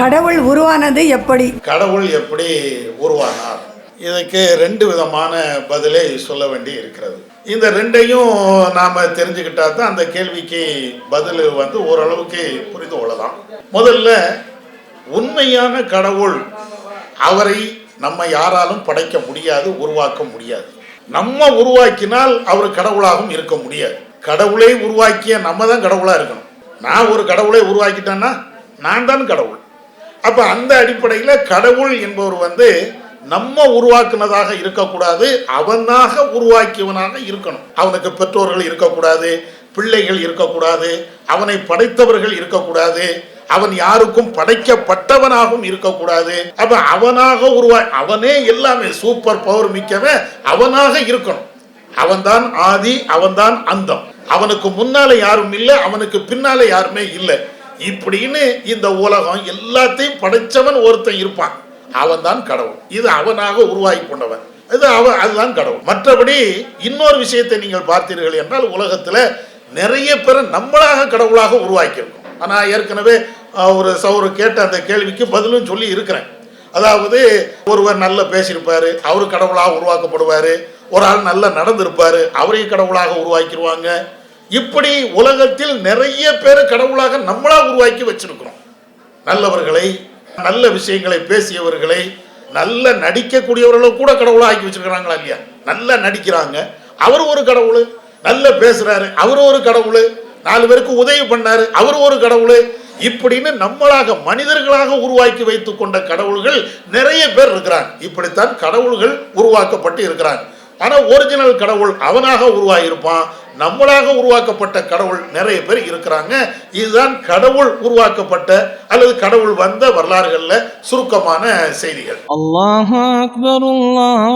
கடவுள் உருவானது எப்படி? கடவுள் எப்படி உருவானார்? இதுக்கு ரெண்டு விதமான பதிலை சொல்ல வேண்டி இருக்கிறது. இந்த ரெண்டையும் நாம் தெரிஞ்சுக்கிட்டா தான் அந்த கேள்விக்கு பதில் வந்து ஓரளவுக்கு புரிந்து கொள்ளலாம். முதல்ல உண்மையான கடவுள் அவரை நம்ம யாராலும் படைக்க முடியாது உருவாக்க முடியாது. நம்ம உருவாக்கினால் அவர் கடவுளாகவும் இருக்க முடியாது. கடவுளை உருவாக்கிய நம்ம தான் கடவுளாக இருக்கணும். நான் ஒரு கடவுளை உருவாக்கிட்டேன்னா நான் தான் கடவுள். அப்ப அந்த அடிப்படையில் கடவுள் என்பவர் வந்து நம்ம உருவாக்குனதாக இருக்கக்கூடாது அவனாக உருவாக்கியவனாக இருக்கணும். அவனுக்கு பெற்றோர்கள் இருக்கக்கூடாது பிள்ளைகள் இருக்கக்கூடாது அவனை படைத்தவர்கள் இருக்கக்கூடாது அவன் யாருக்கும் படைக்கப்பட்டவனாகவும் இருக்கக்கூடாது. அப்ப அவனாக உருவா அவனே எல்லாமே சூப்பர் பவர் மிக்கவன் அவனாக இருக்கணும். அவன்தான் ஆதி அவன்தான் அந்தம். அவனுக்கு முன்னால யாரும் இல்லை அவனுக்கு பின்னால யாருமே இல்லை. இப்படின்னு இந்த உலகம் எல்லாத்தையும் படைச்சவன் ஒருத்தன் இருப்பான். அவன்தான் கடவுள். இது அவனாக உருவாகி கொண்டவன். இது அவ அதுதான் கடவுள். மற்றபடி இன்னொரு விஷயத்தை நீங்கள் பார்த்தீர்கள் என்றால் உலகத்தில் நிறைய பேரை நம்மளாக கடவுளாக உருவாக்கியிருக்கோம். ஆனால் ஏற்கனவே ஒரு சவுரு கேட்ட அந்த கேள்விக்கு பதிலும் சொல்லி இருக்கிறேன். அதாவது ஒருவர் நல்ல பேசியிருப்பார் அவர் கடவுளாக உருவாக்கப்படுவார் ஒரு ஆள் நல்லா நடந்திருப்பார் அவரையும் கடவுளாக உருவாக்கிடுவாங்க இப்படி உலகத்தில் நிறைய பேர் கடவுளாக நம்மளா உருவாக்கி வச்சிருக்கிறோம். நல்லவர்களை நல்ல விஷயங்களை பேசியவர்களை நல்ல நடிக்கக்கூடியவர்களை கூட கடவுளாக ஆக்கி வச்சிருக்கிறாங்களா இல்லையா? நல்லா நடிக்கிறாங்க. அவர் ஒரு கடவுள். நல்ல பேசுறாரு. அவர் ஒரு கடவுள். நாலு பேருக்கு உதவி பண்ணாரு. அவர் ஒரு கடவுள். இப்படின்னு நம்மளாக மனிதர்களாக உருவாக்கி வைத்துக் கொண்ட கடவுள்கள் நிறைய பேர் இருக்கிறாங்க. இப்படித்தான் கடவுள்கள் உருவாக்கப்பட்டு இருக்கிறாங்க. ஆனால் ஒரிஜினல் கடவுள் அவனாக உருவாகியிருப்பான் நம்மளாக உருவாக்கப்பட்ட கடவுள் நிறைய பேர் இருக்கிறாங்க. இதுதான் கடவுள் உருவாக்கப்பட்ட அல்லது கடவுள் வந்த வரலாறுகளில் சுருக்கமான செய்திகள். அல்லாஹ் அக்பர் அல்லாஹ்